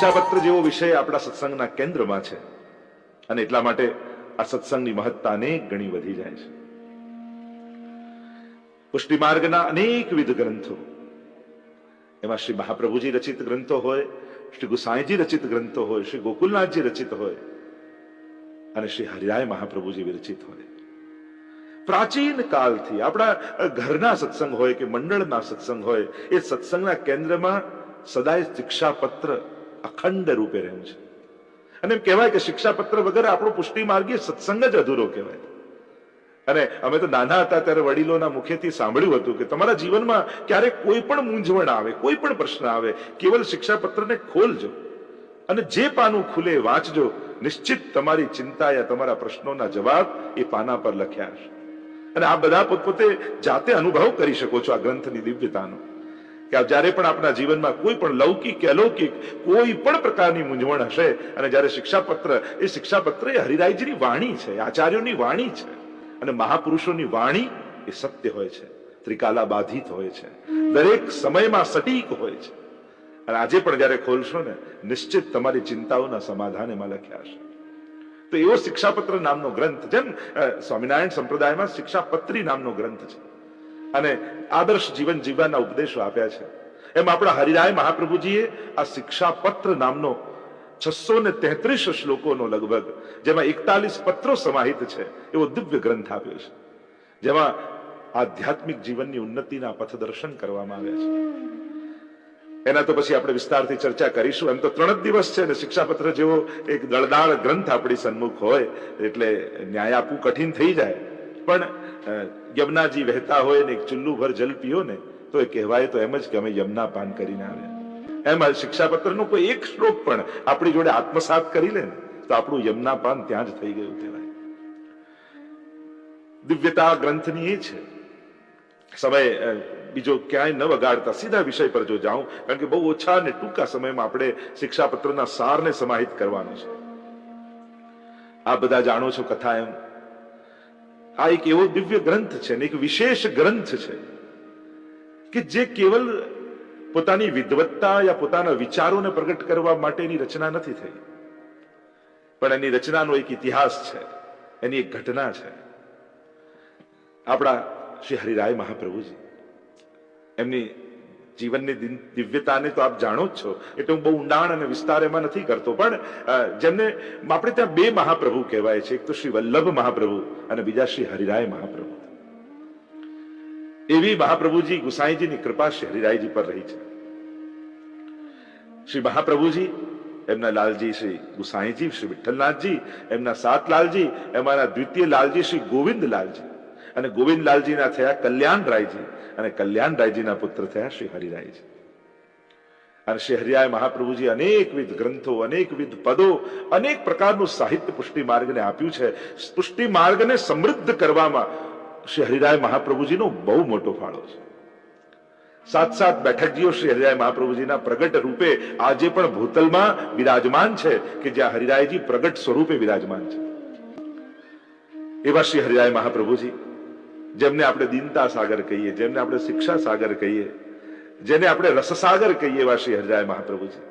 શિક્ષાપત્ર જેવો વિષય આપણા સત્સંગના કેન્દ્રમાં છે. અને એટલા માટે આ સત્સંગની મહત્તા અનેક ગણી વધી જાય છે. પુષ્ટિ માર્ગના અનેકવિધ ગ્રંથો. એમાં શ્રી મહાપ્રભુજી રચિત ગ્રંથો હોય, શ્રી ગુસાઈજી રચિત ગ્રંથો હોય, શ્રી ગોકુલનાથજી રચિત હોય, અને શ્રી હરિરાય મહાપ્રભુજી વિરચિત હોય. પ્રાચીન કાલથી આપણા ઘરના સત્સંગ હોય કે મંડળના સત્સંગ હોય, એ સત્સંગના કેન્દ્રમાં સદાય શિક્ષાપત્ર અખંડ રૂપે રહેવું છે. અને એમ કહેવાય કે શિક્ષાપત્ર વગર આપણો પુષ્ટિ માર્ગીય સત્સંગ જ અધૂરો કહેવાય. અને અમે તો નાના હતા ત્યારે વડીલોના મુખેથી સાંભળ્યું હતું કે તમારા જીવનમાં ક્યારેક કોઈ પણ મૂંઝવણ આવે, કોઈ પણ પ્રશ્ન આવે, કેવલ શિક્ષાપત્રને ખોલજો અને જે પાનું ખુલે વાંચજો. નિશ્ચિત તમારી ચિંતા યા તમારા પ્રશ્નોના જવાબ એ પાના પર લખ્યા હશે. અને આ બધા પોતપોતે જાતે અનુભવ કરી શકો છો આ ગ્રંથની દિવ્યતાનો. કે જ્યારે પણ આપણા જીવનમાં કોઈ પણ લૌકિક કે અલૌકિક કોઈ પણ પ્રકારની મૂંઝવણ હશે, અને જ્યારે શિક્ષાપત્ર, એ શિક્ષાપત્ર એ હરિરાયજીની વાણી છે આચાર્યોની વાણી છે, અને મહાપુરુષોની વાણી એ સત્ય હોય છે ત્રિકાલા બાધિત હોય છે, દરેક સમયમાં સટીક હોય છે. અને આજે પણ જ્યારે ખોલશો ને, નિશ્ચિત તમારી ચિંતાઓના સમાધાન એમાં લખ્યા હશે. તો એવો શિક્ષાપત્ર નામનો ગ્રંથ, જેમ સ્વામિનારાયણ સંપ્રદાયમાં શિક્ષાપત્રી નામનો ગ્રંથ છે. અને આદર્શ જીવન જીવવાના ઉપદેશો આપ્યા છે. એમ આપણા હરિરાય મહાપ્રભુજીએ આ શિક્ષા પત્ર નામનો છસો ને તેત્રીસ શ્લોકોનો લગભગ, જેમાં એકતાલીસ પત્રો સમાહિત છે, એવો દિવ્ય ગ્રંથ આપ્યો છે. જેમાં આધ્યાત્મિક જીવનની ઉન્નતિના પથદર્શન કરવામાં આવ્યા છે. એના તો પછી આપણે વિસ્તારથી ચર્ચા કરીશું. એમ તો ત્રણ જ દિવસ છે ને શિક્ષાપત્ર જેવો એક દળદાળ ગ્રંથ આપણી સન્મુખ હોય, એટલે ન્યાય આપવું કઠિન થઈ જાય. પણ યમુનાજી વહેતા હોય ને એક ચુલ્લુ ભર જલ પીઓ ને, તો એ કહેવાય તો એમ જ કે અમે યમુના પાન કરીને આવ્યા. એમ શિક્ષાપત્રનો કોઈ એક શ્લોક પણ આપણી જોડે આત્મસાત કરી લે ને, તો આપણું યમુના પાન ત્યાં જ થઈ ગયું કહેવાય. દિવ્યતા ગ્રંથની એ છે. સમય બીજો ક્યાંય ન વગાડતા સીધા વિષય પર જો જાઉં, કારણ કે બહુ ઓછા અને ટૂંકા સમયમાં આપણે શિક્ષાપત્રના સારને સમાહિત કરવાનો છે. આ બધા જાણો છો કથા એમ? આ એક એવો દિવ્ય ગ્રંથ છે ને એક વિશેષ ગ્રંથ છે કે જે કેવલ પોતાની વિદવત્તા યા પોતાના વિચારોને પ્રગટ કરવા માટેની રચના નથી થઈ. પણ એની રચનાનો એક ઇતિહાસ છે, એની એક ઘટના છે. આપણા શ્રી હરિરાય મહાપ્રભુજી, એમની જીવનની દિવ્યતાને તો આપ જાણો જ છો. એટલે હું બહુ ઊંડાણ અને વિસ્તાર એમાં નથી કરતો. પણ જેમને, આપણે ત્યાં બે મહાપ્રભુ કહેવાય છે. એક તો શ્રી વલ્લભ મહાપ્રભુ અને બીજા શ્રી હરિરાય મહાપ્રભુ. એવી મહાપ્રભુજી ગુસાઈજીની કૃપા શ્રી હરિરાયજી પર રહી છે. શ્રી મહાપ્રભુજી, એમના લાલજી શ્રી ગુસાઈજી, શ્રી વિઠ્ઠલનાથજી, એમના સાત લાલજી, એમના દ્વિતીય લાલજી શ્રી ગોવિંદ લાલજી. અને ગોવિંદલાલજીના થયા કલ્યાણરાયજી અને કલ્યાણરાયજીના પુત્ર થયા શ્રી હરિરાયજી. અને શ્રી હરિયાય મહાપ્રભુજી અનેકવિધ ગ્રંથો, અનેકવિધ પદો, અનેક પ્રકારનું સાહિત્ય પુષ્ટિ માર્ગને આપ્યું છે. પુષ્ટિ માર્ગને સમૃદ્ધ કરવામાં શ્રી હરિરાય મહાપ્રભુજીનો બહુ મોટો ફાળો છે. સાત સાત બેઠકજીઓ શ્રી હરિરાય મહાપ્રભુજીના પ્રગટ રૂપે આજે પણ ભૂતલમાં વિરાજમાન છે કે જ્યાં હરિરાયજી પ્રગટ સ્વરૂપે વિરાજમાન છે. એવા શ્રી હરિરાય મહાપ્રભુજી જેમને આપણે દીનતા સાગર કહીએ, જેમને આપણે શિક્ષા સાગર કહીએ, જેને આપણે રસસાગર કહીએ એવા શ્રી હરજાય મહાપ્રભુજી.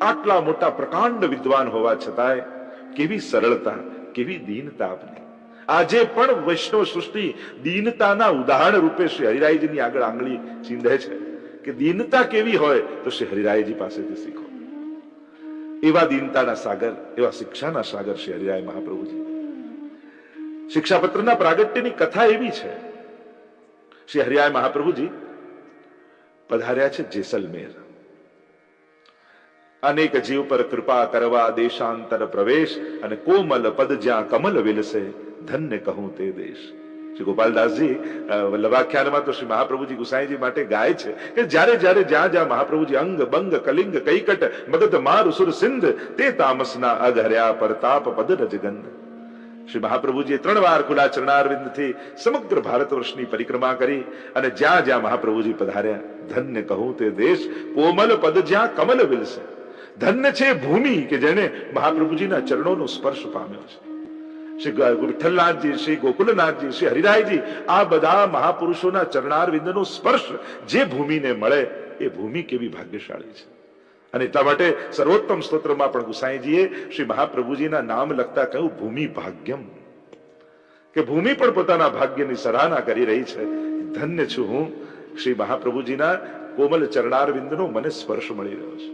આટલા મોટા પ્રકાંડ વિદ્વાન હોવા છતાંય કેવી સરળતા, કેવી દીનતા આપની. આજે પણ વૈષ્ણવ સૃષ્ટિ દીનતાના ઉદાહરણ રૂપે શ્રી હરિરાયજીની આગળ આંગળી ચીંધે છે કે દીનતા કેવી હોય તો શ્રી હરિરાયજી પાસેથી શીખો. એવા દીનતાના સાગર, એવા શિક્ષાના સાગર શ્રી હરિરાય મહાપ્રભુજી. શિક્ષાપત્રના પ્રાગટ્યની કથા એવી છે. શ્રી હરિયાય મહાપ્રભુજી, પધાર્યા છે જેસલમેર. અનેક જીવ પર કૃપા કરવા દેશાંતર પ્રવેશ અને કોમલ પદ જ્યાં કમલ વિલસે, ધન્ય કહું તે દેશ. શ્રી ગોપાલદાસજી વલ્લભાખ્યાનમાં તો શ્રી મહાપ્રભુજી ગુસાઈજી માટે ગાય છે કે જ્યારે જ્યારે જ્યાં જ્યાં મહાપ્રભુજી અંગ, બંગ, કલિંગ, કૈકટ મગધ માર સુર સિંધ, તે તામસના અઘર્યા, પરતાપ, પદ રજગંધ શ્રી મહાપ્રભુજીએ ત્રણ વાર ખુલ્લા ચરણારવિંદથી સમગ્ર ભારત વર્ષની પરિક્રમા કરી અને જ્યાં જ્યાં મહાપ્રભુજી પધાર્યા, ધન્ય કહું તે દેશ કોમલ પદ જ્યાં કમલ વિલસે. ધન્ય છે ભૂમિ કે જેને મહાપ્રભુજીના ચરણોનો સ્પર્શ પામ્યો છે. શ્રી વિઠ્ઠલનાથજી, શ્રી ગોકુલનાથજી, શ્રી હરિરાયજી, આ બધા મહાપુરુષોના ચરણારવિંદનો સ્પર્શ જે ભૂમિને મળે, એ ભૂમિ કેવી ભાગ્યશાળી છે. અને એટલા માટે સર્વોત્તમ સ્તોત્રમાં પણ ગુસાઈજીએ શ્રી મહાપ્રભુજીના નામ લખતા કહ્યું, ભૂમિ ભાગ્યમ. કે ભૂમિ પણ પોતાના ભાગ્યની સરાહના કરી રહી છે. ધન્ય છું હું શ્રી મહાપ્રભુજીના કોમલ ચરણારવિંદનો મને સ્પર્શ મળી રહ્યો છે.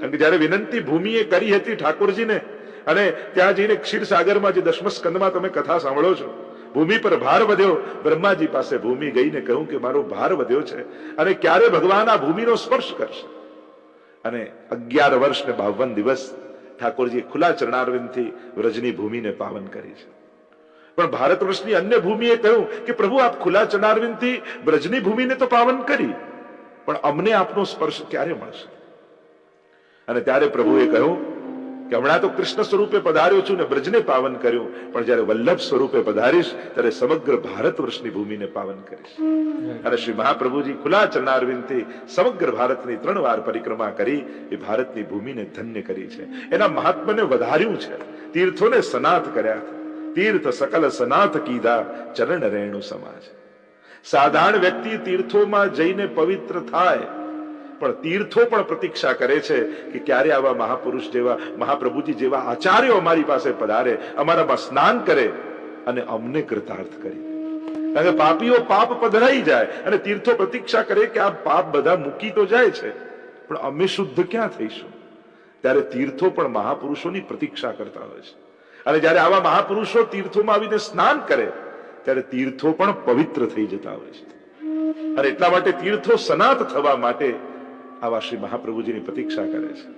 કારણ કે જયારે વિનંતી ભૂમિએ કરી હતી ઠાકોરજીને, અને ત્યાં જઈને ક્ષીરસાગરમાં જે દશમ સ્કંદમાં તમે કથા સાંભળો છો, ભૂમિ પર ભાર વધ્યો, બ્રહ્માજી પાસે ભૂમિ ગઈને કહ્યું કે મારો ભાર વધ્યો છે, અને ક્યારે ભગવાન આ ભૂમિનો સ્પર્શ કરશે? અને અગિયાર વર્ષ ને બાવન દિવસ ઠાકોરજી ખુલ્લા ચરણારવિંદથી વ્રજની ભૂમિને પાવન કરી છે. પણ ભારત વર્ષની અન્ય ભૂમિએ કહ્યું કે પ્રભુ આપ ખુલ્લા ચરણારવિંદથી વ્રજની ભૂમિને તો પાવન કરી, પણ અમને આપનો સ્પર્શ ક્યારે મળશે? અને ત્યારે પ્રભુએ કહ્યું કે હમણાં તો કૃષ્ણ સ્વરૂપે પધાર્યો છું ને બ્રજને પાવન કર્યું. પણ જ્યારે વલ્લભ સ્વરૂપે પધારીશ, ત્યારે સમગ્ર ભારત વર્ષની ભૂમિને પાવન કરીશ. અને શ્રી મહાપ્રભુજી ખુલ્લા ચરણારવિંદથી સમગ્ર ભારતની ત્રણ વાર પરિક્રમા કરી, એ ભારતની ભૂમિને ધન્ય કરી છે. એના મહાત્મને વધાર્યું છે. તીર્થોને સનાથ કર્યા. તીર્થ સકલ સનાથ કીધા, ચરણ રેણુ સમાજ. સાધારણ વ્યક્તિ તીર્થોમાં જઈને પવિત્ર થાય પણ તીર્થો પણ પ્રતીક્ષા કરે છે કે ક્યારે આવા મહાપુરુષ જેવા, મહાપ્રભુજી જેવા આચાર્યો અમારી પાસે પધારે, અમારામાં સ્નાન કરે અને અમને કૃતાર્થ કરી. કારણ કે પાપીઓ પાપ પધરાઈ જાય અને તીર્થો પ્રતીક્ષા કરે કે આ પાપ બધા મૂકી તો જાય છે. પણ અમે શુદ્ધ ક્યાં થઈશું? ત્યારે તીર્થો પણ મહાપુરુષોની પ્રતીક્ષા કરતા હોય છે. અને જ્યારે આવા મહાપુરુષો તીર્થોમાં આવીને સ્નાન કરે, ત્યારે તીર્થો પણ પવિત્ર થઈ જતા હોય છે. અને એટલા માટે તીર્થો સનાત થવા માટે આવા શ્રી મહાપ્રભુજીની પ્રતીક્ષા કરે છે.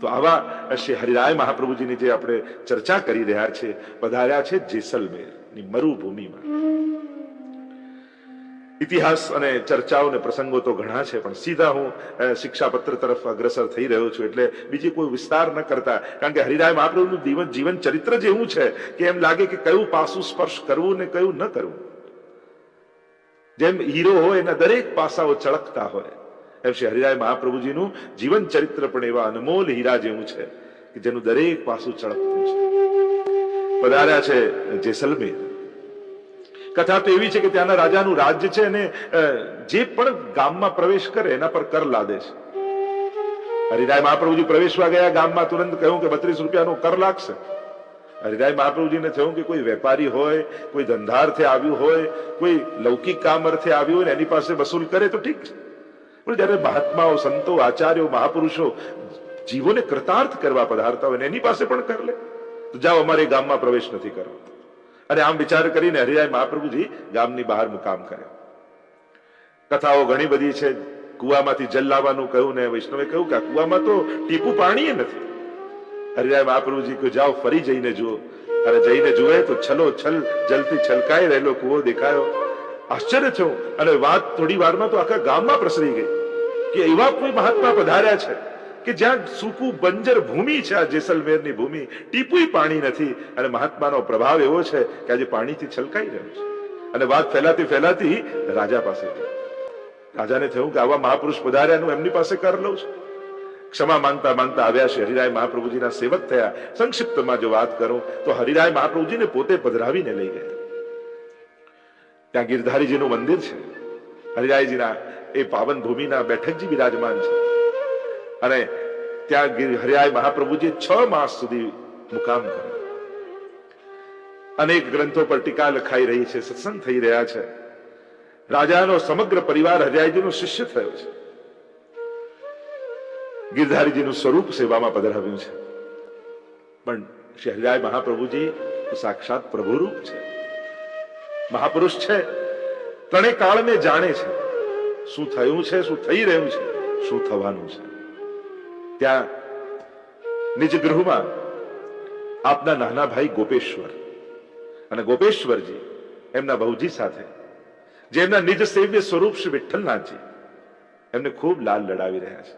તો આવા શ્રી હરિરાય મહાપ્રભુજીની જે આપણે ચર્ચા કરી રહ્યા છે, પધાર્યા છે જેસલમેરની મરુભૂમિમાં. ઇતિહાસ અને ચર્ચાઓ અને પ્રસંગો તો ઘણા છે, પણ સીધા હું શિક્ષાપત્ર તરફ અગ્રસર થઈ રહ્યો છું, એટલે બીજી કોઈ વિસ્તાર ન કરતા. કારણ કે હરિરાય મહાપ્રભુનું જીવન જીવન ચરિત્ર જ એવું છે, કે એમ લાગે કે કયું પાસું સ્પર્શ કરવું ને કયું ન કરવું. જેમ હીરો હોય એના દરેક પાસાઓ ચળકતા હોય. એમ શ્રી હરિરાય મહાપ્રભુજીનું જીવન ચરિત્ર પણ એવા અનમોલ હીરા જેવું છે કે જેનું દરેક પાસું ચળકતું છે. પધાર્યા છે જેસલમેર. કથા તો એવી છે કે ત્યાંના રાજાનું રાજ્ય છે અને જે પણ ગામમાં પ્રવેશ કરે એના પર કર લાદે છે. હરિરાય મહાપ્રભુજી પ્રવેશવા ગયા ગામમાં તુરંત કહ્યું કે બત્રીસ રૂપિયાનો કર લાગશે. હરિરાય મહાપ્રભુજીને થયું કે કોઈ વેપારી હોય, કોઈ ધંધાર્થે આવ્યું હોય, કોઈ લૌકિક કામ અર્થે આવ્યું હોય એની પાસે વસૂલ કરે તો ઠીક છે. પણ જયારે મહાત્માઓ, સંતો, આચાર્યો, મહાપુરુષો જીવોને કૃતાર્થ કરવા પધારતા હોય એની પાસે પણ કર લે. તો જાઓ, અમારે ગામમાં પ્રવેશ નથી કરવો. અને આમ વિચાર કરીને હરિરાય મહાપ્રભુજી ગામની બહાર મુકામ કર્યો કથાઓ ઘણી બધી છે. કુવામાંથી જલ લાવવાનું કહ્યું ને વૈષ્ણવે કહ્યું કે કુવામાં તો ટીપું પાણી નથી. હરિરાય મહાપ્રભુજી કહ્યું, જાઓ, ફરી જઈને જુઓ. અને જઈને જુએ તો છલો છલ, જલથી છલકાઈ રહેલો કુવો દેખાયો. આશ્ચર્ય થયું. અને વાત થોડી વારમાં તો આખા ગામમાં પ્રસરી ગઈ. કે એવા કોઈ મહાત્મા પધાર્યા છે કે જ્યાં સૂકું બંજર ભૂમિ છે આ જેસલમેરની ભૂમિ, ટીપુય પાણી નથી. અને મહાત્માનો પ્રભાવ એવો છે કે આજે પાણીથી છલકાઈ રહ્યો છે. અને વાત ફેલાતી ફેલાતી રાજા પાસે રાજાને થયું કે આવા મહાપુરુષ પધાર્યાનું એમની પાસે કર લઉં છું. ક્ષમા માંગતા માંગતા આવ્યા છે. હરિરાય મહાપ્રભુજીના સેવક થયા. સંક્ષિપ્તમાં જો વાત કરું, તો હરિરાય મહાપ્રભુજીને પોતે પધરાવીને લઈ ગયા. ત્યાં ગિરધારીજીનું મંદિર છે. હરિરાયજીના એ પાવન ભૂમિના બેઠકજી બિરાજમાન છે. અને ત્યાં હરિરાય મહાપ્રભુજી છ માસ સુધી મુકામ કર્યો અનેક ગ્રંથો પર ટીકા લખાઈ રહી છે, સત્સંગ થઈ રહ્યા છે. રાજાનો સમગ્ર પરિવાર હરિયાયજીનો શિષ્ય થયો છે. ગિરધારીજીનું સ્વરૂપ સેવામાં પધરાવ્યું છે. પણ શ્રી હરિરાય મહાપ્રભુજી સાક્ષાત પ્રભુરૂપ છે. મહાપુરુષ છે ત્રણે કાળને જાણે છે. શું થયું છે, શું થઈ રહ્યું છે, શું થવાનું છે? ત્યાં નિજ ગૃહમાં આપના નાના ભાઈ ગોપેશ્વર અને ગોપેશ્વરજી એમના બહુજી સાથે, જે એમના નિજ સેવ્ય સ્વરૂપ શ્રી વિઠ્ઠલનાથજી એમને ખૂબ લાલ લડાવી રહ્યા છે.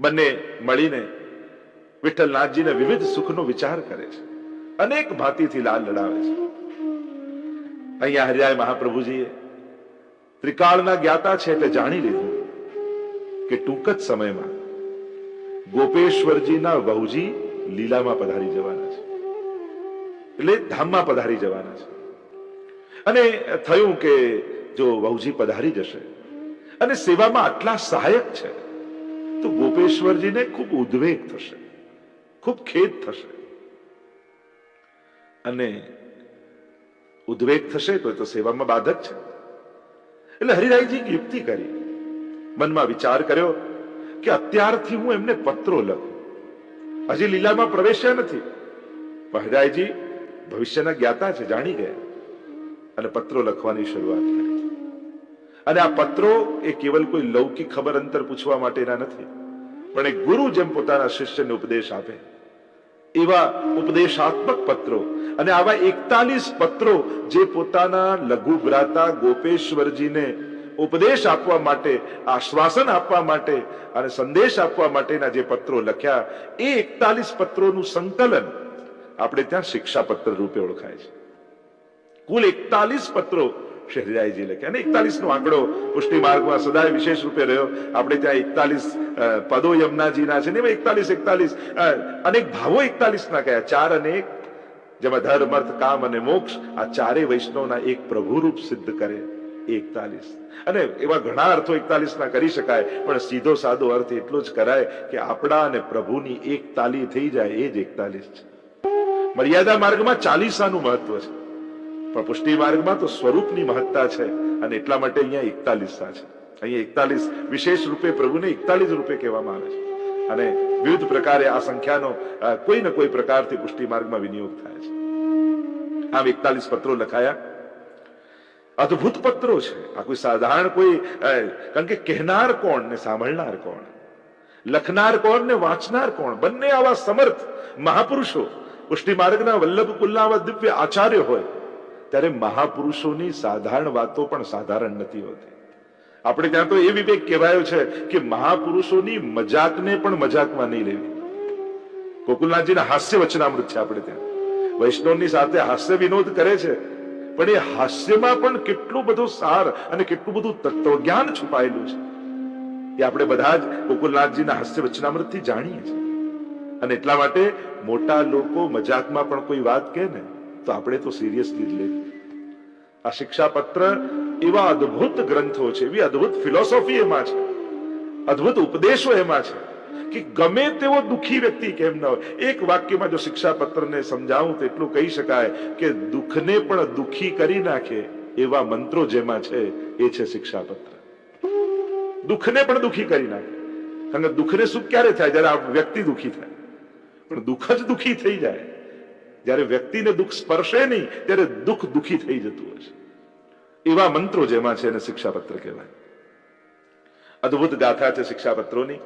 બંને મળીને વિઠ્ઠલનાથજીને વિવિધ સુખનો વિચાર કરે છે. અનેક ભાતીથી લાલ લડાવે છે. અહીંયા હરિયાય મહાપ્રભુજીએ ત્રિકાળના જ્ઞાતા છે એટલે જાણી લીધું કે ટૂંક જ સમયમાં ગોપેશ્વરજીના વહુજી લીલામાં પધારી જવાના છે. એટલે ધામમાં પધારી જવાના છે. અને થયું કે જો વહુજી પધારી જશે અને સેવામાં આટલા સહાયક છે, તો ગોપેશ્વરજીને ખૂબ ઉદ્વેગ થશે, ખૂબ ખેદ થશે. અને ઉદ્વેગ થશે તો એ તો સેવામાં બાધક છે. એટલે હરિરાયજી યુક્તિ કરી. મનમાં વિચાર કર્યો કે અત્યારથી હું એમને પત્રો લખું. હજી લીલામાં પ્રવેશ્યા નથી. પણ હરિરાયજી ભવિષ્યના જ્ઞાતા છે, જાણી ગયા. અને પત્રો લખવાની શરૂઆત કરી. અને આ પત્રો એ કેવલ કોઈ લૌકિક ખબર અંતર પૂછવા માટેના નથી, પણ એક ગુરુ જેમ પોતાના શિષ્યને ઉપદેશ આપે. એવા ઉપદેશાત્મક પત્રો અને આવા એકતાલીસ પત્રો જે પોતાના લઘુ ભ્રાતા ગોપેશ્વરજીને ઉપદેશ આપવા માટે, આશ્વાસન આપવા માટે અને સંદેશ આપવા માટેના જે પત્રો લખ્યા, એ એકતાલીસ પત્રોનું સંકલન આપણે ત્યાં શિક્ષાપત્ર રૂપે ઓળખાય છે. કુલ એકતાલીસ પત્રો શહેરાઈજી લખ્યા અને એકતાલીસ નો આંકડો પુષ્ટિ માર્ગમાં સદાય વિશેષ રૂપે રહ્યો. આપણે ત્યાં એકતાલીસ પદો યમુનાજીના છે ને એમાં એકતાલીસ એકતાલીસ અનેક ભાવો એકતાલીસ ના કયા. ચાર અને એક, જેમાં ધર્મ, અર્થ, કામ અને મોક્ષ, આ ચારે વૈષ્ણવના એક પ્રભુરૂપ સિદ્ધ કરે, એકતાલીસ. અને એવા ઘણા અર્થો એકતાલીસ ના કરી શકાય, પણ સીધો સાદો અર્થ એટલો જ કરાય કે આપણા અને પ્રભુની એકતાલી થઈ જાય, એ જ એકતાલીસ છે. મર્યાદા માર્ગમાં ચાલીસાનું મહત્વ છે. પણ પુષ્ટિ માર્ગમાં તો સ્વરૂપની મહત્તા છે અને એટલા માટે અહીંયા એકતાલીસા છે. અહીંયા એકતાલીસ વિશેષ રૂપે પ્રભુને એકતાલીસ રૂપે કહેવામાં આવે છે. અને વિવિધ પ્રકારે આ સંખ્યાનો કોઈ ને કોઈ પ્રકારથી પુષ્ટિ માર્ગમાં વિનિયોગ થાય છે. આમ એકતાલીસ પત્રો લખાયા. અદ્ભુત પત્રો છે. આ કોઈ સાધારણ કોઈ કારણ કે કહેનાર કોણ ને સાંભળનાર કોણ? લખનાર કોણ ને વાંચનાર કોણ? બંને આવા સમર્થ મહાપુરુષો. પુષ્ટિ માર્ગના વલ્લભ કુલ્લાવા દિવ્ય આચાર્ય હોય. ત્યારે મહાપુરુષોની સાધારણ વાતો પણ સાધારણ નથી હોતી. આપણે ત્યાં તો એ વિવેક કહેવાયો છે કે મહાપુરુષોની મજાકને પણ મજાકમાં નહીં લેવી. ગોકુલનાથજીના હાસ્ય વચનામૃત છે આપણે ત્યાં. વૈષ્ણવની સાથે હાસ્ય વિનોદ કરે છે, પણ એ હાસ્યમાં પણ કેટલું બધું સાર અને કેટલું બધું તત્વજ્ઞાન છુપાયેલું છે. એ આપણે બધા જ ગોકુલનાથજીના હાસ્ય વચનામૃતથી જાણીએ છીએ. અને એટલા માટે મોટા લોકો મજાકમાં પણ કોઈ વાત કહે ને તો આપણે તો સિરિયસલી જ લેવી આ શિક્ષાપત્ર એવા અદ્ભુત ગ્રંથો છે, એવી અદ્ભુત ફિલોસોફી એમાં છે, અદ્ભુત ઉપદેશો એમાં છે, કે ગમે તેવો દુખી વ્યક્તિ કેમ ન હોય. એક વાક્યમાં જો શિક્ષાપત્રને સમજાવું તો એટલું કહી શકાય કે દુઃખને પણ દુખી કરી નાખે એવા મંત્રો જેમાં છે, એ છે શિક્ષાપત્ર. દુઃખને પણ દુખી કરી નાખે. કારણ કે દુઃખને સુખ ક્યારે થાય? જ્યારે આ વ્યક્તિ દુખી થાય. પણ દુઃખ જ દુખી થઈ જાય. જ્યારે વ્યક્તિને દુઃખ સ્પર્શે નહીં, ત્યારે દુઃખ દુઃખી થઈ જતું હોય છે. એવા મંત્રો જેમાં છે એને શિક્ષાપત્ર કહેવાય. અદ્ભુત ગાથા છે શિક્ષાપત્રોની.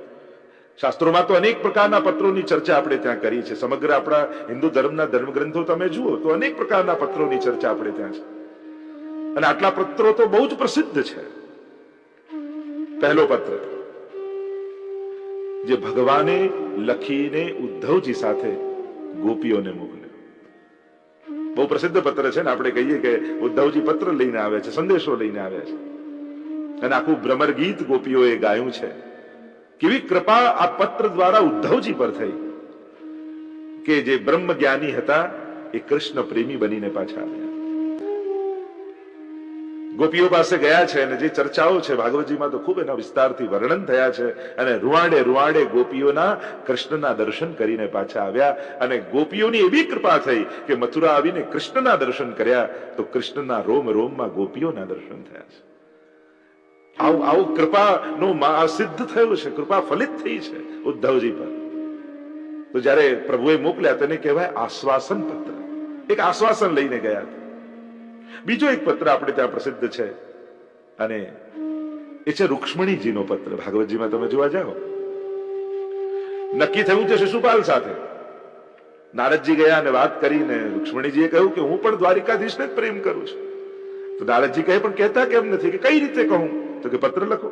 શાસ્ત્રોમાં તો અનેક પ્રકારના પત્રોની ચર્ચા આપણે ત્યાં કરી છે. સમગ્ર આપણા હિન્દુ ધર્મના ધર્મગ્રંથો તમે જુઓ તો અનેક પ્રકારના પત્રોની ચર્ચા આપણે ત્યાં છે. અને આટલા પત્રો તો બહુ જ પ્રસિદ્ધ છે. પહેલો પત્ર. જે ભગવાને લખીને ઉદ્ધવજી સાથે ગોપીઓને મોકલ્યો. બહુ પ્રસિદ્ધ પત્ર છે ને, આપણે કહીએ કે ઉદ્ધવજી પત્ર લઈને આવ્યા છે, સંદેશો લઈને આવ્યા છે. અને આખું ભ્રમર ગીત ગોપીઓએ ગાયું છે. કેવી કૃપા આ પત્ર દ્વારા ઉદ્ધવજી પર થઈ કે જે બ્રહ્મ જ્ઞાની હતા, એ કૃષ્ણ પ્રેમી બનીને પાછા આવ્યા. ગોપીઓ પાસે ગયા છે અને જે ચર્ચાઓ છે, ભાગવતજીમાં તો ખૂબ એના વિસ્તારથી વર્ણન થયા છે અને રૂવાડે રૂવાડે ગોપીઓના કૃષ્ણના દર્શન કરીને પાછા આવ્યા અને ગોપીઓની એવી કૃપા થઈ કે મથુરા આવીને કૃષ્ણના દર્શન કર્યા તો કૃષ્ણના રોમ રોમમાં ગોપીઓના દર્શન થયા છે. આવું આવું કૃપાનું સિદ્ધ થયું છે, કૃપા ફલિત થઈ છે ઉદ્ધવજી પર. તો જ્યારે પ્રભુએ મોકલ્યા, તેને કહેવાય આશ્વાસન પત્ર. એક આશ્વાસન લઈને ગયા હતા. બીજો એક પત્ર આપણે ત્યાં પ્રસિદ્ધ છે. અને એ છે રૂક્ષ્મણીજીનો પત્ર. ભાગવતજીમાં તમે જોવા જાઓ. નક્કી થયું છે શિશુપાલ સાથે. નારદજી ગયા અને વાત કરીને રૂક્ષ્મણીજીએ કહ્યું કે હું પણ દ્વારિકાધીશને જ પ્રેમ કરું છું. તો નારદજી કહે, પણ કહેતા કેમ નથી? કે કઈ રીતે કહું? તો કે, પત્ર લખો.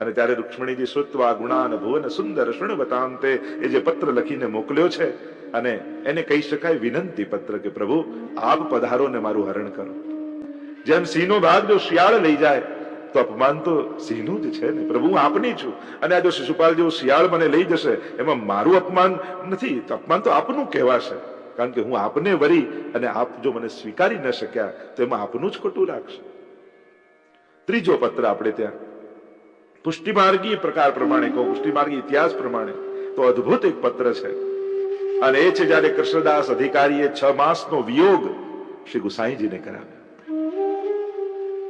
અને ત્યારે રૂક્ષ્મણીજી શ્રુત્વા ગુણાન ભુવન સુંદર શૃણવતાંતે એ જે પત્ર લખીને મોકલ્યો છે અને એને કહી શકાય વિનંતી પત્ર કે પ્રભુ આપ પધારો ને મારું હરણ કરો. જેમ સિંહનો ભાગ જો શિયાળ લઈ જાય, તો અપમાન તો સિંહનું જ છે ને. પ્રભુ, હું આપની છું. અને આ જો શિશુપાલ જેવું શિયાળ મને લઈ જશે, એમાં મારું અપમાન નથી. તો અપમાન તો આપનું કહેવાશે. કારણ કે હું આપને વરી અને આપ જો મને સ્વીકારી ન શક્યા, તો એમાં આપનું જ ખોટું લાગશે. ત્રીજો પત્ર આપણે ત્યાં. પુષ્ટિમાર્ગી પ્રકાર પ્રમાણે કહું, પુષ્ટિમાર્ગી ઇતિહાસ પ્રમાણે. તો અદ્ભુત એક પત્ર છે. અને એ છે જ્યારે કૃષ્ણદાસ અધિકારીએ છ માસનો વિયોગ શ્રી ગુસાઈજીને કરાવ્યો.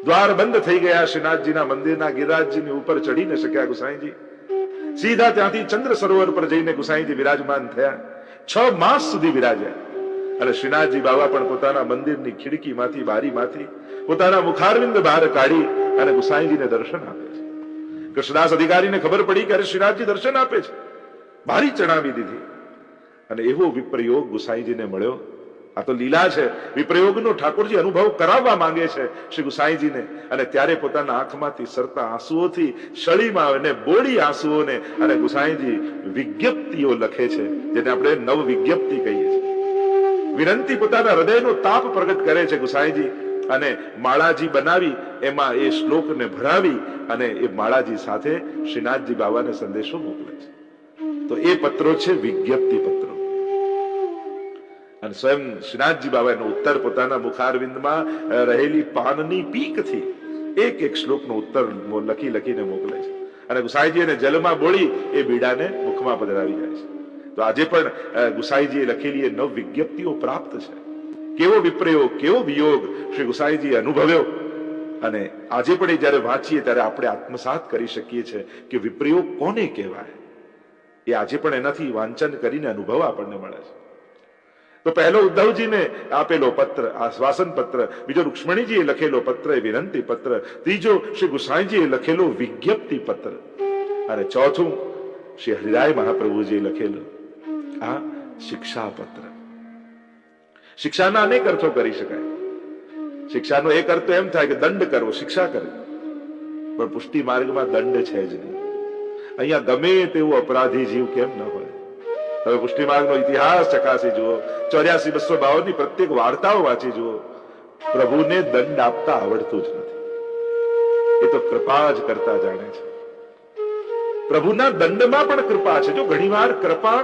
દ્વાર બંધ થઈ ગયા, શ્રીનાથજીના મંદિરના ગિરિરાજજીની ઉપર ચડી શક્યા ગુસાઈજી. સીધા ત્યાંથી ચંદ્ર સરોવર પર જઈને ગુસાઈજી વિરાજમાન થયા. છ માસ સુધી વિરાજ્યા. અને શ્રીનાથજી બાબા પણ પોતાના મંદિરની ખીડકીમાંથી, બારીમાંથી, પોતાના મુખારવિંદ બહાર કાઢી અને ગુસાઈજીને દર્શન આપે છે. કૃષ્ણદાસ અધિકારીને ખબર પડી કે શ્રીનાથજી દર્શન આપે છે. બારી ચણાવી દીધી. અને એવો વિપ્રયોગ ગુસાઈજીને મળ્યો. આ તો લીલા છે. વિપ્રયોગનો ઠાકોરજી અનુભવ કરાવવા માંગે છે શ્રી ગુસાઈજીને. અને ત્યારે પોતાના આંખમાંથી સરતા આંસુઓથી શળીમાં અને બોડી આંસુઓને અને ગુસાઈજી વિજ્ઞપ્તિઓ લખે છે, જેને આપણે નવ વિજ્ઞપ્તિ કહીએ છીએ. વિનંતી પોતાના હૃદયનો તાપ પ્રગટ કરે છે ગુસાઈજી અને માળાજી બનાવી, એમાં એ શ્લોકને ભરાવી અને એ માળાજી સાથે શ્રીનાથજી બાબાને સંદેશો મોકલે છે. તો એ પત્રો છે વિજ્ઞપ્તિ પત્રો. અને સ્વયં શ્રીનાથજી બાબાનો ઉત્તર પોતાના મુખારવિંદમાં રહેલી પાનની પીકથી એક એક શ્લોકનો ઉત્તર લખી લખીને મોકલે છે. અને ગુસાઈજી એને જલમાં બોળી એ બીડાને મુખમાં પધરાવી જાય છે. તો આજે પણ ગુસાઈજીએ લખેલી એ નવ વિજ્ઞપ્તિઓ પ્રાપ્ત છે. કેવો વિપ્રયોગ, કેવો વિયોગ શ્રી ગુસાઈજીએ અનુભવ્યો? અને આજે પણ એ જ્યારે વાંચીએ ત્યારે આપણે આત્મસાત કરી શકીએ છીએ કે વિપ્રયોગ કોને કહેવાય? એ આજે પણ એનાથી વાંચન કરીને અનુભવ આપણને મળે છે. તો પહેલો ઉદ્ધવજીને આપેલો પત્ર, આશ્વાસન પત્ર, બીજો રૂક્ષ્મણીજીએ લખેલો પત્ર, એ વિનંતી પત્ર, ત્રીજો શ્રી ગુસાઈજીએ લખેલો વિજ્ઞપ્તિ પત્ર. અને ચોથું શ્રી હરિરાય મહાપ્રભુજીએ લખેલો આ શિક્ષા પત્ર. શિક્ષાના અનેક અર્થો કરી શકાય. શિક્ષાનો એક અર્થ એમ થાય કે દંડ કરવો, શિક્ષા કરવી. પણ પુષ્ટિ માર્ગમાં દંડ છે જ નહીં. અહીંયા ગમે તેવું અપરાધી જીવ કેમ ન હોય? તમે પુષ્ટિ માર્ગનો ઇતિહાસ ચકાસી જુઓ. ચોર્યાસી બસો બાવનની પ્રત્યેક વાર્તાઓ વાંચી જુઓ. પ્રભુને દંડ આપતા આવડતું જ નથી. એ તો કૃપા જ કરતા જાણે છે. પ્રભુના દંડમાં પણ કૃપા છે. જો ઘણીવાર કૃપા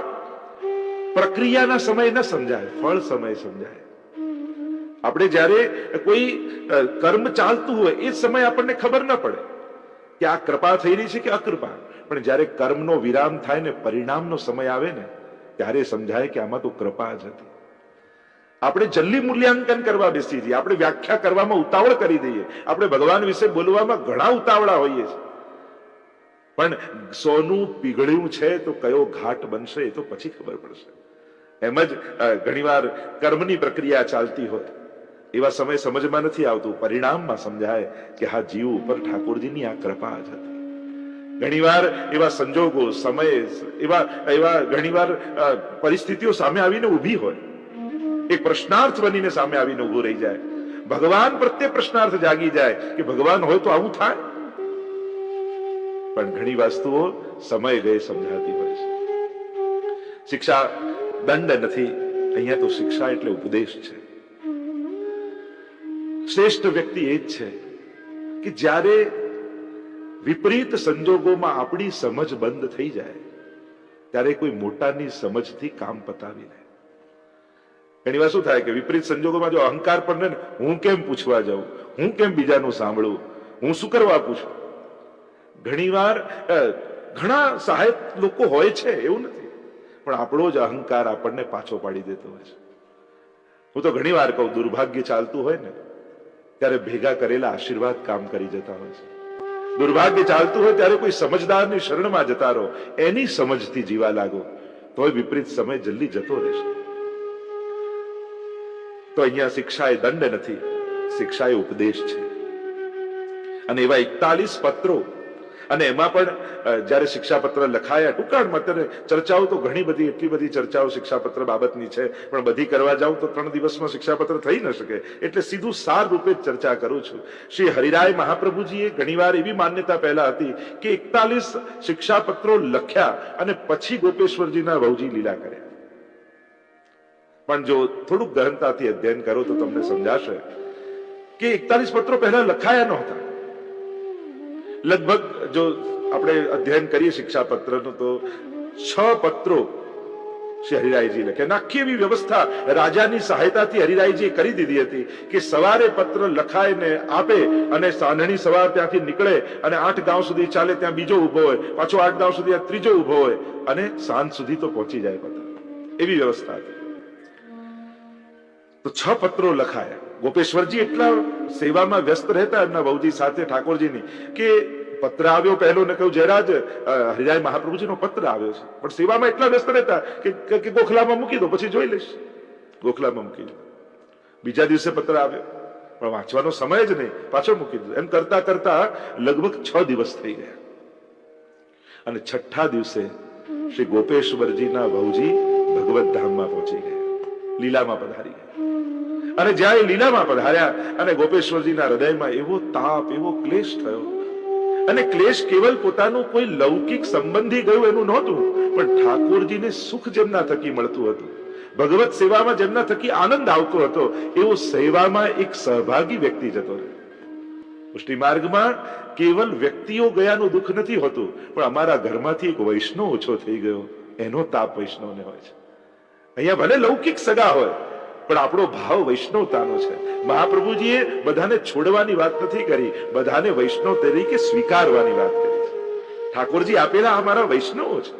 પ્રક્રિયાના સમય ન સમજાય, ફળ સમય સમજાય. આપણે જ્યારે કોઈ કર્મ ચાલતું હોય, એ સમય આપણને ખબર ન પડે કે આ કૃપા થઈ રહી છે કે અકૃપા. પણ જ્યારે કર્મનો વિરામ થાય ને પરિણામનો સમય આવે ને ત્યારે સમજાય કે આમાં તો કૃપા જ હતી. આપણે જલ્દી મૂલ્યાંકન કરવા બેસી જઈએ આપણે વ્યાખ્યા કરવામાં ઉતાવળ કરી દઈએ. આપણે ભગવાન વિશે બોલવામાં ઘણા ઉતાવળા હોઈએ છીએ. પણ સોનું પીગળ્યું છે તો કયો ઘાટ બનશે એ તો પછી ખબર પડશે. એમ જ ઘણીવાર કર્મની પ્રક્રિયા ચાલતી હોય એવા સમય સમજમાં નથી આવતું. પરિણામમાં સમજાય કે હા, જીવ ઉપર ઠાકોરજીની આ કૃપા જ હતી. ઘણીવાર એવા સંજોગો, સમય, એવા એવા ઘણીવાર પરિસ્થિતિઓ સામે આવીને ઊભી હોય. એક પ્રશ્નાર્થ બનીને સામે આવીને ઊભું રહી જાય. ભગવાન પ્રત્યે પ્રશ્નાર્થ જાગી જાય કે ભગવાન હોય તો આવું થાય? પણ ઘણી વસ્તુઓ સમય ગયે સમજાતી હોય છે. શિક્ષા દંડ નથી. અહીંયા તો શિક્ષા એટલે ઉપદેશ છે. શ્રેષ્ઠ વ્યક્તિ એ જ છે કે જ્યારે વિપરીત સંજોગોમાં આપણી સમજ બંધ થઈ જાય, ત્યારે કોઈ મોટાની સમજથી કામ પતાવી લે. ઘણી વાર શું થાય કે વિપરીત સંજોગોમાં જો અહંકાર પણ ને, હું કેમ પૂછવા જાઉં? હું કેમ બીજાનું સાંભળું? હું શું કરવા પૂછું ઘણીવાર ઘણા સહાયક લોકો હોય છે, એવું નથી. પણ આપણો જ અહંકાર આપણને પાછો પાડી દેતો હોય છે. હું તો ઘણી વાર કહું, દુર્ભાગ્ય ચાલતું હોય ને, ત્યારે ભેગા કરેલા આશીર્વાદ કામ કરી જતા હોય છે. દુર્ભાગ્ય ચાલતું હોય ત્યારે કોઈ સમજદારની શરણમાં જતા રહો. એની સમજથી જીવા લાગો. તોય વિપરીત સમય જલ્દી જતો રહેશે. તો અહીંયા શિક્ષા એ દંડ નથી. શિક્ષા એ ઉપદેશ છે. અને એવા એકતાલીસ પત્રો અને એમાં પણ જ્યારે શિક્ષાપત્ર લખાયા, ટૂંકાણમાં અત્યારે ચર્ચાઓ તો ઘણી બધી, એટલી બધી ચર્ચાઓ શિક્ષાપત્ર બાબતની છે, પણ બધી કરવા જાઉં તો ત્રણ દિવસમાં શિક્ષાપત્ર થઈ ન શકે. એટલે સીધું સાર રૂપે જ ચર્ચા કરું છું. શ્રી હરિરાય મહાપ્રભુજીએ ઘણીવાર એવી માન્યતા પહેલા હતી કે એકતાલીસ શિક્ષાપત્રો લખ્યા અને પછી ગોપેશ્વરજીના વહુજી લીલા કર્યા. પણ જો થોડુંક ગહનતાથી અધ્યયન કરો તો તમને સમજાશે કે એકતાલીસ પત્રો પહેલા લખાયા નહોતા. લગભગ જો આપણે અધ્યયન કરીએ શિક્ષા પત્રનું તો છ પત્રો શ્રી હરિરાયજી લખે નાખી એવી વ્યવસ્થા રાજાની સહાયતાથી હરિરાયજીએ કરી દીધી હતી કે સવારે પત્ર લખાય ને આપે અને સાંજણી સવાર ત્યાંથી નીકળે અને આઠ ગાંવ સુધી ચાલે ત્યાં બીજો ઊભો હોય, પાછો આઠ ગાંવ સુધી ત્રીજો ઊભો હોય અને સાંજ સુધી તો પહોંચી જાય પત્ર. એવી વ્યવસ્થા હતી. તો છ પત્રો લખાયા. ગોપેશ્વરજી એટલા સેવામાં વ્યસ્ત રહેતા એમના બહુજી સાથે ઠાકોરજીની કે પત્ર આવ્યો પહેલો ને કહ્યું, જયરાજ હરિરાય મહાપ્રભુજીનો પત્ર આવ્યો છે. પણ સેવામાં એટલા વ્યસ્ત રહેતા કે ગોખલામાં મૂકી દો, પછી જોઈ લઈશ. ગોખલામાં મૂકી દો બીજા દિવસે પત્ર આવ્યો. પણ વાંચવાનો સમય જ નહીં. પાછો મૂકી દીધો. એમ કરતા કરતા લગભગ છ દિવસ થઈ ગયા. અને છઠ્ઠા દિવસે શ્રી ગોપેશ્વરજીના ભવજી ભગવત ધામમાં પહોંચી ગયા. લીલામાં પધારી ગયા. અને જ્યાં એ લીલામાં પધાર્યા અને ગોપેશ્વરજીના હૃદયમાં એવો તાપ, એવો ક્લેશ થયો અને ક્લેશ કેવલ પોતાનું કોઈ લૌકિક સંબંધી ગયું એનું નહોતું, પણ ઠાકોરજીને સુખ જેમના થકી મળતું હતું. ભગવત સેવામાં જેમના થકી આનંદ આવતો હતો, એવો સેવામાં એક સહભાગી વ્યક્તિ જતો રહ્યો. પુષ્ટિ માર્ગમાં કેવલ વ્યક્તિઓ ગયાનું દુઃખ નથી હોતું, પણ અમારા ઘરમાંથી એક વૈષ્ણવ ઓછો થઈ ગયો. એનો તાપ વૈષ્ણવને હોય છે. અહીંયા ભલે લૌકિક સગા હોય પણ આપણો ભાવ વૈષ્ણવતાનો છે. મહાપ્રભુજીએ બધાને છોડવાની વાત નથી કરી. બધાને વૈષ્ણવ તરીકે સ્વીકારવાની વાત કરી છે. ઠાકોરજી આપેલા અમારા વૈષ્ણવો છે.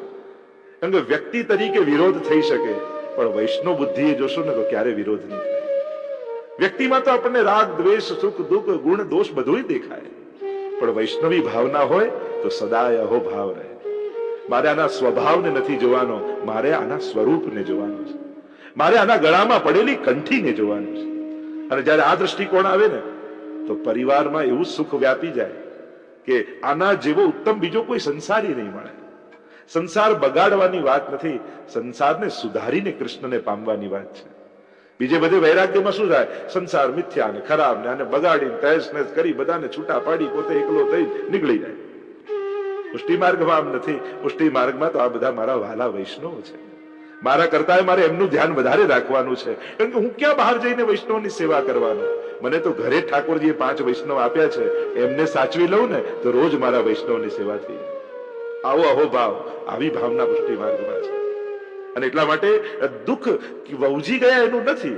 કારણ કે વ્યક્તિ તરીકે વિરોધ થઈ શકે, પણ વૈષ્ણવ બુદ્ધિએ જોશો ને તો ક્યારે વિરોધ નહીં થાય. વ્યક્તિમાં તો આપણને રાગ, દ્વેષ, સુખ, દુઃખ, ગુણ, દોષ બધું દેખાય. પણ વૈષ્ણવી ભાવના હોય તો સદાય અહો ભાવ રહે. મારે આના સ્વભાવને નથી જોવાનો, મારે આના સ્વરૂપને જોવાનું છે. મારે આના ગળામાં પડેલી કંઠીને જોવાનું છે. અને જ્યારે આ દ્રષ્ટિકોણ આવે ને, તો પરિવારમાં એવું સુખ વ્યાપી જાય કે આના જેવો ઉત્તમ બીજો કોઈ સંસારી નહીં મળે. સંસાર બગાડવાની વાત નથી, સંસારને સુધારીને કૃષ્ણને પામવાની વાત છે. બીજે બધે વૈરાગ્યમાં શું થાય? સંસાર મિથ્યા ને ખરાબ ને આને બગાડીને તહેસ ને કરી બધાને છૂટા પાડી, પોતે એકલો થઈ નીકળી જાય. પુષ્ટિ માર્ગમાં આમ નથી. પુષ્ટિ માર્ગમાં તો આ બધા મારા વાલા વૈષ્ણવ છે. મારા કરતા મારે એમનું ધ્યાન વધારે રાખવાનું છે. કારણ કે હું ક્યાં બહાર જઈને વૈષ્ણવની સેવા કરવાનો? મને તો ઘરે ઠાકોરજીએ પાંચ વૈષ્ણવ આપ્યા છે. એમને સાચવી લઉં ને તો રોજ મારા વૈષ્ણવની સેવા થઈ આવો આવો ભાવ. આવી ભાવના પુષ્ટિ માર્ગમાં છે. અને એટલા માટે દુઃખ વહુજી ગયા એનું નથી,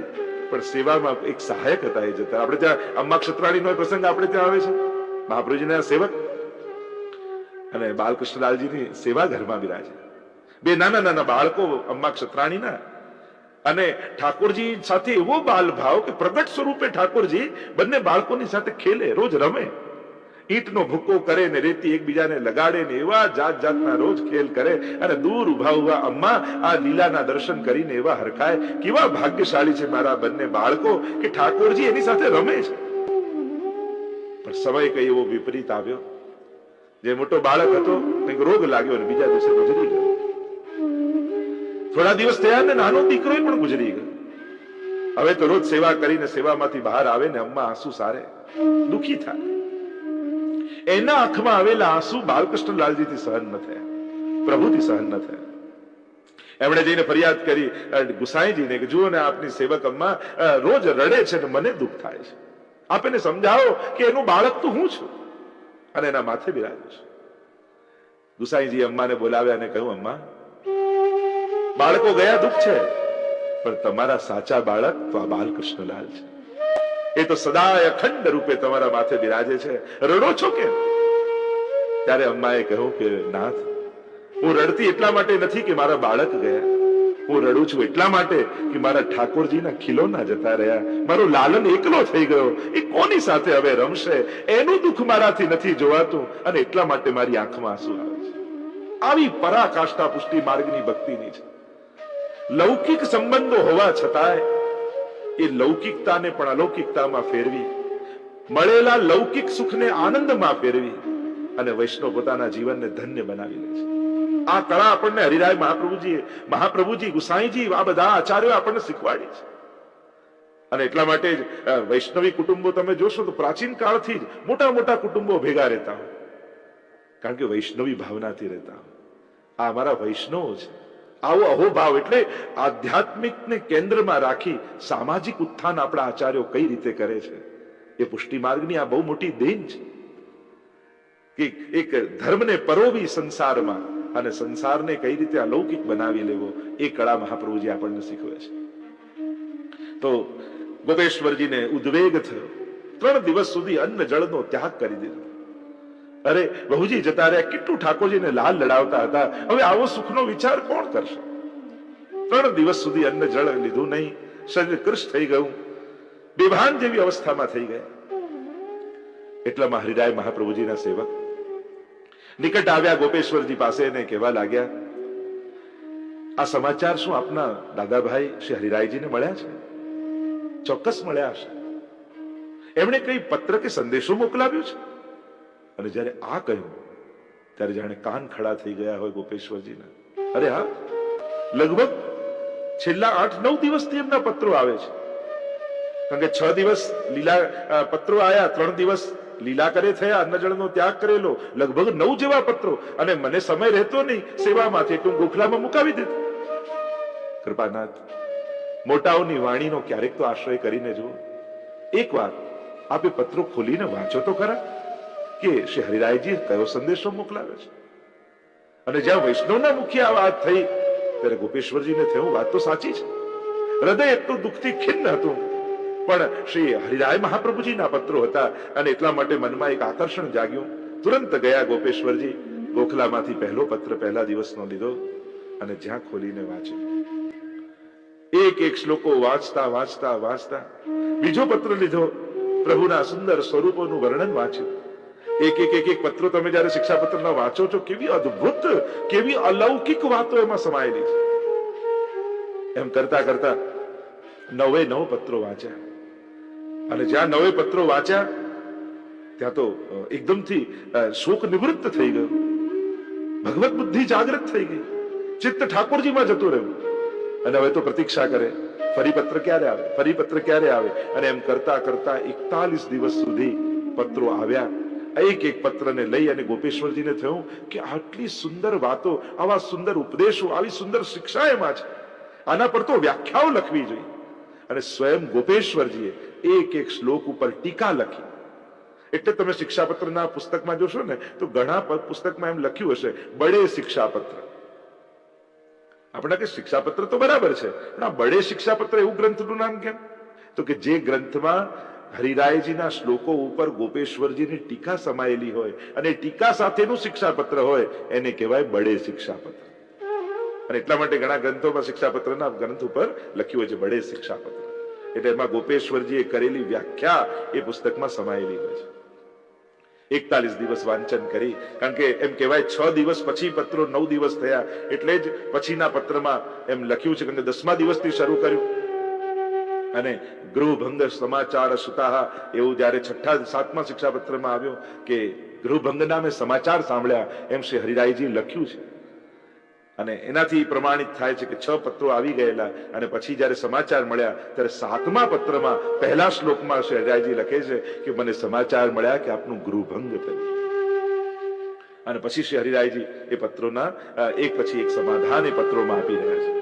પણ સેવામાં એક સહાયક હતા એ જતા. આપણે ત્યાં અમ્મા ક્ષત્રાણીનો પ્રસંગ આપણે ત્યાં આવે છે. મહાપ્રભુજીના સેવક. અને બાલકૃષ્ણલાલજીની સેવા ઘરમાં બિરાજે. બે નાના નાના બાળકો, અમ્મા ક્ષત્રાણીના. અને ઠાકોરજી સાથે એવો બાલ ભાવ કે પ્રગટ સ્વરૂપે ઠાકોરજી બંને બાળકોની સાથે ખેલે, રોજ રમે. ઈંટનો ભૂકો કરે ને રેતી એકબીજાને લગાડે ને એવા જાત જાતના રોજ ખેલ કરે. અને દૂર ઊભા ઊભા અમ્મા આ લીલાના દર્શન કરીને એવા હરખાય. કેવા ભાગ્યશાળી છે મારા બંને બાળકો કે ઠાકોરજી એની સાથે રમે છે. પણ સમય કઈ એવો વિપરીત આવ્યો. જે મોટો બાળક હતો, કંઈક રોગ લાગ્યો અને બીજા દિવસે ગુજરી ગયો થોડા દિવસ થયા ને નાનો દીકરો પણ ગુજરી ગયો. હવે તો રોજ સેવા કરીને સેવામાંથી બહાર આવે ને અમ્મા આંસુ સારે. દુખી થાય. એના આંખમાં આવેલા આંસુ બાલકૃષ્ણ લાલજીથી સહન ન થયા. પ્રભુથી સહન ન થયા. એમણે જઈને ફરિયાદ કરી ગુસાઈજીને કે જુઓ ને આપની સેવક અમ્મા રોજ રડે છે ને મને દુઃખ થાય છે. આપ એને સમજાવો કે એનું બાળક તો હું છું. અને એના માથે બિરાજું છું. ગુસાઈજી અમ્માને બોલાવ્યા અને કહ્યું, અમ્મા બાળકો ગયા દુઃખ છે, પણ તમારા સાચા બાળક તો આ બાલકૃષ્ણલાલ છે. એ તો સદાય અખંડ રૂપે તમારા માથે બિરાજે છે. રડો છો કે ત્યારે અમ્માએ કહ્યું કે, નાથ, હું રડતી એટલા માટે નથી કે મારા બાળક ગયા. હું રડું છું એટલા માટે કે મારા ઠાકોરજીના ખીલોના જતા રહ્યા. મારો લાલન એકલો થઈ ગયો. એ કોની સાથે હવે રમશે? એનું દુઃખ મારાથી નથી જોવાતું અને એટલા માટે મારી આંખમાં આંસુ આવે છે. આવી પરાકાષ્ઠા પુષ્ટિ માર્ગની ભક્તિની છે. લૌકિક સંબંધો હોવા છતાંય એ લૌકિકતાને પણ અલૌકિકતામાં ફેરવી, મળેલા લૌકિક સુખને આનંદમાં ફેરવી અને વૈષ્ણવ પોતાના જીવનને ધન્ય બનાવી લે છે. આ કળા આપણને હરિરાય મહાપ્રભુજી મહાપ્રભુજી ગુસાઈજી, આ બધા આચાર્યો આપણને શીખવાડી છે. અને એટલા માટે જ વૈષ્ણવી કુટુંબો તમે જોશો તો પ્રાચીન કાળથી જ મોટા મોટા કુટુંબો ભેગા રહેતા હોય. કારણ કે વૈષ્ણવી ભાવનાથી રહેતા આ અમારા વૈષ્ણવો છે. આવો અહોભાવ એટલે આધ્યાત્મિકને કેન્દ્રમાં રાખી સામાજિક ઉત્થાન આપણા આચાર્યો કઈ રીતે કરે છે? એ પુષ્ટિ માર્ગની આ બહુ મોટી દેન છે. કે એક ધર્મને પરોવી સંસારમાં અને સંસારને કઈ રીતે અલૌકિક બનાવી લેવો એ કળા મહાપ્રભુજી આપણને શીખવે છે. તો ગોપેશ્વરજીને ઉદ્વેગ થયો. ત્રણ દિવસ સુધી અન્ન જળનો ત્યાગ કરી દીધો. અરે, બહુજી, જતા રહ્યા કેટલું ઠાકોરજીને લાલ લડાવતા હતા. હવે આવો સુખનો વિચાર કોણ કરશે? ત્રણ દિવસ સુધી અન્ન જળ લીધું નહીં. શરીર કૃશ થઈ ગયું. બેભાન જેવી અવસ્થામાં થઈ ગયા. એટલામાં હરિરાય મહાપ્રભુજીના સેવક નિકટ આવ્યા ગોપેશ્વરજી પાસે એને કહેવા લાગ્યા, આ સમાચાર શું આપના દાદાભાઈ શ્રી હરિરાયજીને મળ્યા છે? ચોક્કસ મળ્યા હશે. એમણે કઈ પત્ર કે સંદેશો મોકલાવ્યો છે? અને જ્યારે આ કહ્યું, ત્યારે જાણે કાન ખડા થઈ ગયા હોય ગોપેશ્વરજીના. અરે હા, લગભગ છેલ્લા આઠ નવ દિવસથી એમના પત્રો આવે છે. કારણ કે છ દિવસ લીલા પત્રો આયા, ત્રણ દિવસ લીલા કરે થયા, અન્નજળનો ત્યાગ કરેલો, લગભગ નવ જેવા પત્રો. અને મને સમય રહેતો નહીં, સેવામાંથી તું ગોખલામાં મુકાવી દીધું. કૃપાનાથ, મોટાઓની વાણીનો ક્યારેક તો આશ્રય કરીને જુઓ. એક વાર આપે પત્રો ખોલીને વાંચો તો ખરા. કે શ્રી હરિરાયજી કયો સંદેશો મોકલાવે છે? અને જ્યાં વૈષ્ણવના મુખ્ય વાત થઈ, ત્યારે ગોપેશ્વરજીને થયું વાત તો સાચી છે. હૃદય એટલું દુઃખથી ખિન્ન હતું. પણ શ્રી હરિરાય મહાપ્રભુજીના પત્રો હતા અને એટલા માટે મનમાં એક આકર્ષણ જાગ્યું. તુરંત ગયા ગોપેશ્વરજી, ગોખલામાંથી પહેલો પત્ર પહેલા દિવસનો લીધો અને જ્યાં ખોલીને વાંચ્યો. એક એક શ્લોકો વાંચતા વાંચતા વાંચતા બીજો પત્ર લીધો. પ્રભુના સુંદર સ્વરૂપોનું વર્ણન વાંચ્યું. એક એક એક એક પત્રો તમે જ્યારે શિક્ષાપત્રના વાંચો છો, કેવી અદ્ભુત, કેવી અલૌકિક વાતો એમાં સમાયેલી છે. એમ કરતા કરતા નવે નવ પત્રો વાંચ્યા. અને જ્યાં નવે પત્રો વાંચ્યા, ત્યાં તો એકદમથી શોક નિવૃત્ત થઈ ગયો. ભગવત બુદ્ધિ જાગૃત થઈ ગઈ. ચિત્ત ઠાકોરજીમાં જતું રહ્યું. અને હવે તો પ્રતીક્ષા કરે, ફરી પત્ર ક્યારે આવે? ફરી પત્ર ક્યારે આવે? અને એમ કરતા કરતા એકતાલીસ દિવસ સુધી પત્રો આવ્યા. એક એક પત્રને લઈ અને ગોપેશ્વરજીને થયું કે આટલી સુંદર વાતો, આવા સુંદર ઉપદેશો, આવી સુંદર શિક્ષા એમાં છે. આના પર તો વ્યાખ્યાઓ લખવી જોઈએ. અને સ્વયં ગોપેશ્વરજીએ એક એક શ્લોક ઉપર ટીકા લખી. એટલે તમે શિક્ષાપત્રના પુસ્તકમાં જોશો ને, તો ઘણા પુસ્તકમાં એમ લખ્યું હશે બડે શિક્ષાપત્ર. આપણા કે શિક્ષાપત્ર તો બરાબર છે, પણ આ બડે શિક્ષાપત્ર એવું ગ્રંથનું નામ કેમ? તો કે જે ગ્રંથમાં હરિરાયજીના શ્લોકો ઉપર ગોપેશ્વરજીની ટીકા સમાયેલી હોય અને ટીકા સાથેનું શિક્ષાપત્ર હોય, એને કહેવાય બડે શિક્ષાપત્ર. અને એટલા માટે ઘણા ગ્રંથોમાં શિક્ષાપત્રના ગ્રંથ ઉપર લખ્યું હોય છે બડે શિક્ષાપત્ર. એટલે એમાં ગોપેશ્વરજીએ કરેલી વ્યાખ્યા એ પુસ્તકમાં સમાયેલી હોય છે. એકતાલીસ દિવસ વાંચન કરી, કારણ કે એમ કહેવાય છ દિવસ પછી પત્રો નવ દિવસ થયા, એટલે જ પછીના પત્રમાં એમ લખ્યું છે કે દસમા દિવસથી શરૂ કર્યું. અને ગૃહભંગ સમાચાર સુતાહા, એવું જ્યારે છઠ્ઠા સાતમા શિક્ષાપત્રમાં આવ્યું કે ગૃહભંગના મેં સમાચાર સાંભળ્યા, એમ શ્રી હરિરાયજી લખ્યું છે. અને એનાથી પ્રમાણિત થાય છે કે છ પત્રો આવી ગયેલા અને પછી જ્યારે સમાચાર મળ્યા, ત્યારે સાતમા પત્રમાં પહેલા શ્લોકમાં શ્રી હરિરાયજી લખે છે કે મને સમાચાર મળ્યા કે આપનું ગૃહભંગ થયું. અને પછી શ્રી હરિરાયજી એ પત્રોના એક પછી એક સમાધાન એ પત્રોમાં આપી રહ્યા છે.